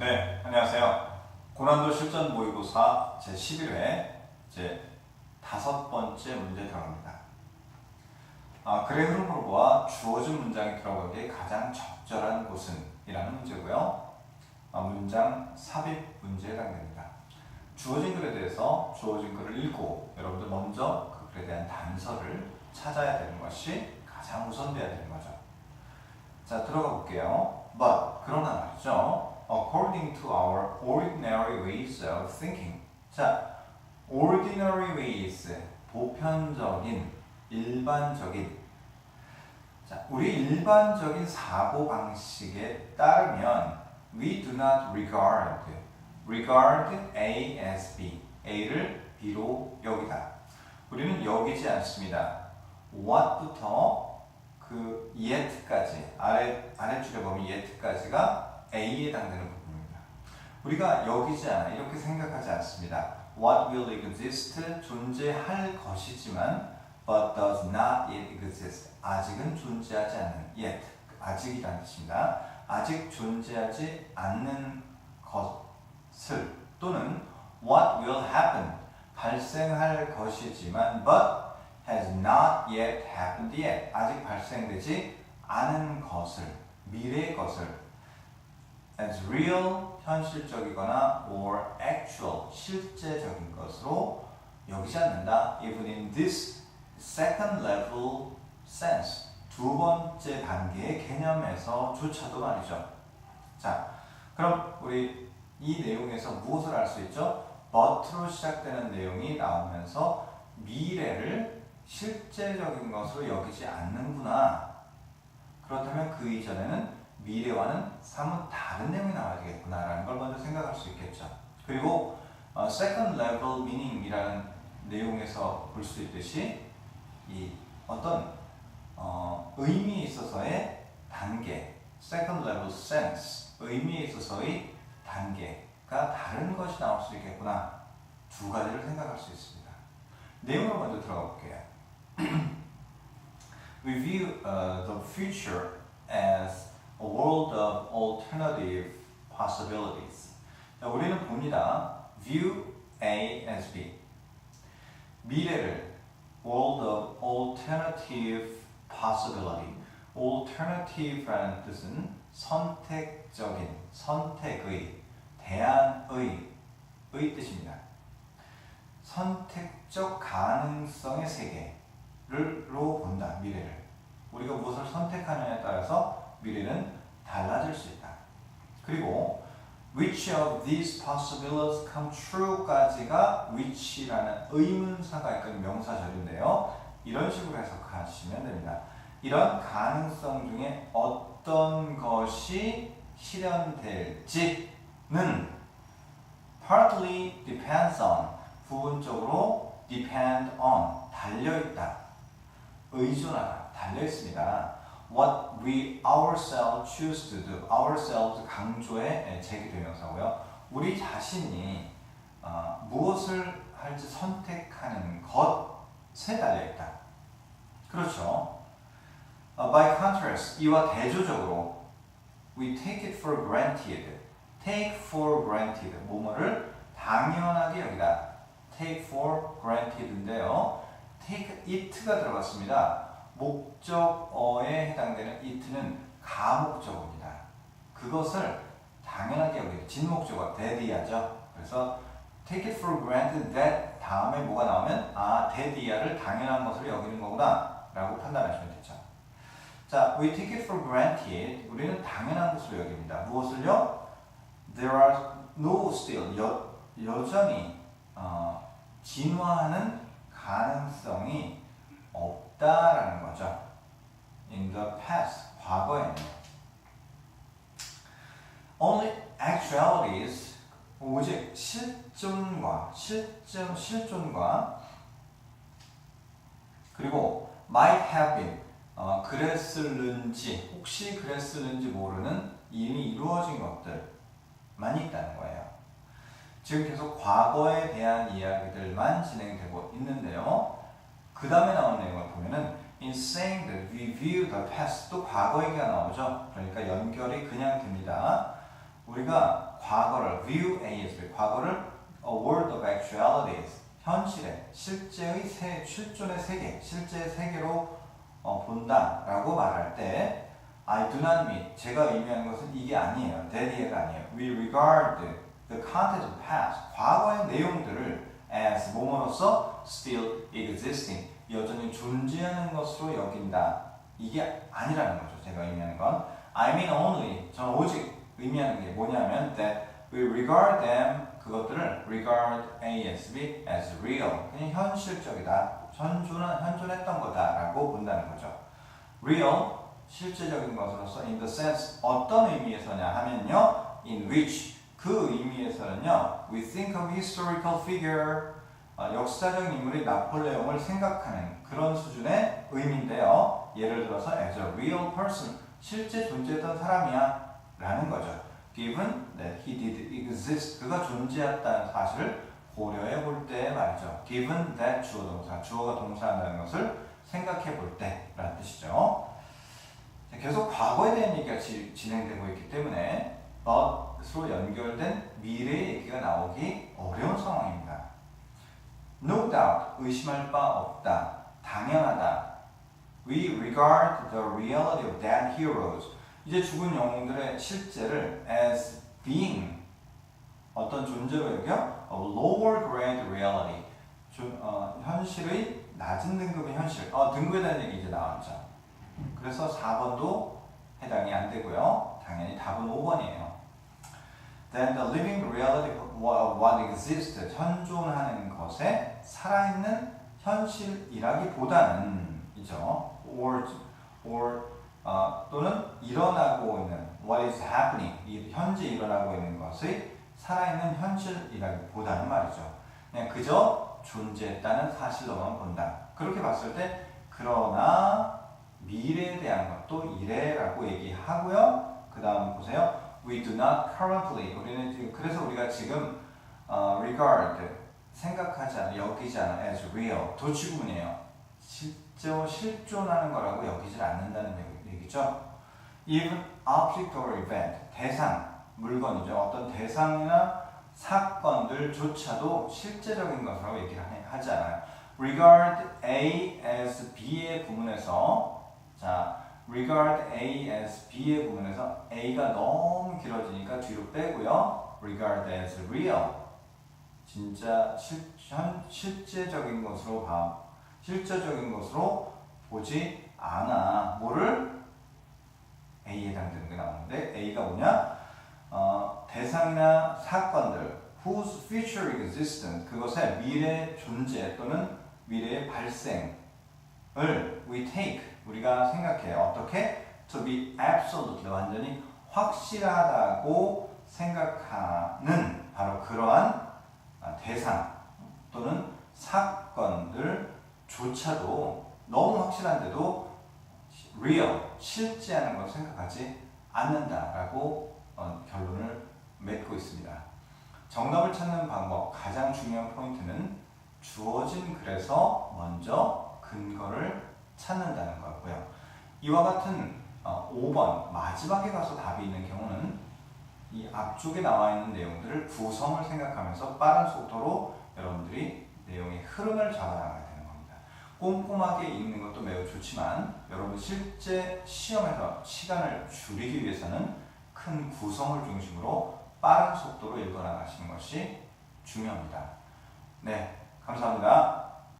네, 안녕하세요. 고난도 실전 모의고사 제 11회 제 다섯 번째 문제 들어갑니다. 아, 글의 흐름으로 보아 주어진 문장이 들어가기에 가장 적절한 곳은? 이라는 문제고요. 아, 문장 삽입 문제에 해당됩니다. 주어진 글에 대해서 주어진 글을 읽고 여러분들 먼저 그 글에 대한 단서를 찾아야 되는 것이 가장 우선돼야 되는 거죠. 자, 들어가 볼게요. But, 그러나 말이죠. According to our ordinary ways of thinking. 자, ordinary ways, 보편적인, 일반적인. 자, 우리 일반적인 사고 방식에 따르면 we do not regard, regard A as B, A를 B로 여기다. 우리는 여기지 않습니다. what부터 그 yet까지 아래 아래 줄에 보면 yet까지가 A에 해당되는 부분입니다. 우리가 여기지 않아 이렇게 생각하지 않습니다. What will exist 존재할 것이지만 but does not yet exist 아직은 존재하지 않는 yet 아직이라는 뜻입니다. 아직 존재하지 않는 것을 또는 what will happen 발생할 것이지만 but has not yet happened yet 아직 발생되지 않은 것을 미래의 것을 as real 현실적이거나 or actual 실제적인 것으로 여기지 않는다 even in this second level sense 두 번째 단계의 개념에서조차도 말이죠 자 그럼 우리 이 내용에서 무엇을 알 수 있죠? but로 시작되는 내용이 나오면서 미래를 실제적인 것으로 여기지 않는구나. 그렇다면 그 이전에는 미래와는 사뭇 다른 내용이 나와야 되겠구나라는 걸 먼저 생각할 수 있겠죠. 그리고 어, second level meaning이라는 내용에서 볼 수 있듯이 이 어떤 어, 의미에 있어서의 단계, second level sense, 의미에 있어서의 단계가 다른 것이 나올 수 있겠구나. 두 가지를 생각할 수 있습니다. 내용을 먼저 들어가 볼게요. we view uh, the future as a world of alternative possibilities. 자, 우리는 봅니다. View A as B. 미래를 world of alternative possibility. alternative라는 뜻은 선택적인, 선택의, 대안의, 의 뜻입니다. 선택적 가능성의 세계를로 본다 미래를 우리가 무엇을 선택하느냐에 따라서 미래는 달라질 수 있다. 그리고 which of these possibilities come true까지가 which라는 의문사가 있건 명사절인데요. 이런 식으로 해석하시면 됩니다. 이런 가능성 중에 어떤 것이 실현될지는 partly depends on 부분적으로 depend on 달려 있다 의존하다 달려 있습니다 what we ourselves choose to do ourselves 강조의 제기대명사고요 우리 자신이 어, 무엇을 할지 선택하는 것에 달려 있다 그렇죠 uh, by contrast 이와 대조적으로 we take it for granted take for granted 뭐뭐를 당연하게 여기다 take for granted인데요. take it가 들어갔습니다. 목적어에 해당되는 it는 가목적어입니다. 그것을 당연하게 여기 진목적어 대디야죠. 그래서 take it for granted that 다음에 뭐가 나오면 아 대디야를 당연한 것으로 여기는 거구나 라고 판단하시면 되죠. 자, we take it for granted 우리는 당연한 것으로 여깁니다. 무엇을요? There are no still 여, 여전히 어, 진화하는 가능성이 없 다라는 거죠. In the past, 과거에는 only actualities 오직 실존과 실존 실존과 그리고 might have been 어, 그랬을는지 혹시 그랬을는지 모르는 이미 이루어진 것들만 있다는 거예요. 지금 계속 과거에 대한 이야기들만 진행되고 있는데요. 그 다음에 나온 내용을 보면은 in saying that we view the past 또 과거 얘기가 나오죠. 그러니까 연결이 그냥 됩니다. 우리가 과거를 view ASB 과거를 a world of actualities 현실의 실제의 세, 실존의 세계, 실제의 세계로 어, 본다라고 말할 때 I do not mean 제가 의미하는 것은 이게 아니에요. that이가 아니에요. We regard the content of past 과거의 내용들을 as 뭐뭐로서 still existing 여전히 존재하는 것으로 여긴다. 이게 아니라는 거죠. 제가 의미하는 건 I mean only 저는 오직 의미하는 게 뭐냐면 that we regard them 그것들을 regard ASB as real 그냥 현실적이다. 현존한 현존했던 거다라고 본다는 거죠. real 실제적인 것으로서 in the sense 어떤 의미에서냐 하면요 in which 그 의미에서는요 we think of historical figure 어, 역사적인 인물의 나폴레옹을 생각하는 그런 수준의 의미인데요. 예를 들어서 as a real person 실제 존재했던 사람이야 라는 거죠. Given that he did exist 그가 존재했다는 사실을 고려해 볼 때 말이죠. Given that 주어 동사 주어가 동사한다는 것을 생각해 볼 때라는 뜻이죠. 자, 계속 과거에 대한 얘기가 지, 진행되고 있기 때문에 but으로 연결된 미래의 얘기가 나오기 어려운 상황입니다. No doubt, 의심할 바 없다, 당연하다. We regard the reality of dead heroes. 이제 죽은 영웅들의 실제를 as being 어떤 존재로 여겨 of lower grade reality. 좀, 어, 현실의 낮은 등급의 현실. 어, 등급에 대한 얘기 이제 나왔죠. 그래서 4번도 해당이 안 되고요. 당연히 답은 5번이에요. Then the living reality what existed 현존하는 것에 살아있는 현실이라기보다는 이죠. or or 어, 또는 일어나고 있는 what is happening 이 현재 일어나고 있는 것의 살아있는 현실이라기보다는 말이죠. 그냥 그저 존재했다는 사실로만 본다. 그렇게 봤을 때 그러나 미래에 대한 것도 이래라고 얘기하고요. 그 다음 보세요. We do not currently 우리는 지금 그래서 우리가 지금 어, regard 생각하지 않아 여기지 않아 as real 도치구문이에요. 실제 실존하는 거라고 여기질 않는다는 얘기죠. Even object or event 대상 물건이죠. 어떤 대상이나 사건들조차도 실제적인 것이라고 얘기를 하지 않아요. regard A as B의 부분에서 자 regard A as B의 부분에서 A가 너무 길어지니까 뒤로 빼고요. regard as real. 진짜 실, 현, 실제적인 것으로 봐 실제적인 것으로 보지 않아. 뭐를? A에 해당되는 게 나오는데 A가 뭐냐? 어, 대상이나 사건들 whose future existence 그것의 미래 존재 또는 미래의 발생을 we take 우리가 생각해 어떻게 to be absolutely 완전히 확실하다고 생각하는 바로 그러한 대상 또는 사건들조차도 너무 확실한데도 real 실제하는 걸 생각하지 않는다라고 어, 결론을 맺고 있습니다. 정답을 찾는 방법 가장 중요한 포인트는 주어진 글에서 먼저 근거를 찾는다는 거고요. 이와 같은 어, 5번 마지막에 가서 답이 있는 경우는 이 앞쪽에 나와 있는 내용들을 구성을 생각하면서 빠른 속도로 여러분들이 내용의 흐름을 잡아나가야 되는 겁니다. 꼼꼼하게 읽는 것도 매우 좋지만 여러분 실제 시험에서 시간을 줄이기 위해서는 큰 구성을 중심으로 빠른 속도로 읽어나가시는 것이 중요합니다. 네, 감사합니다.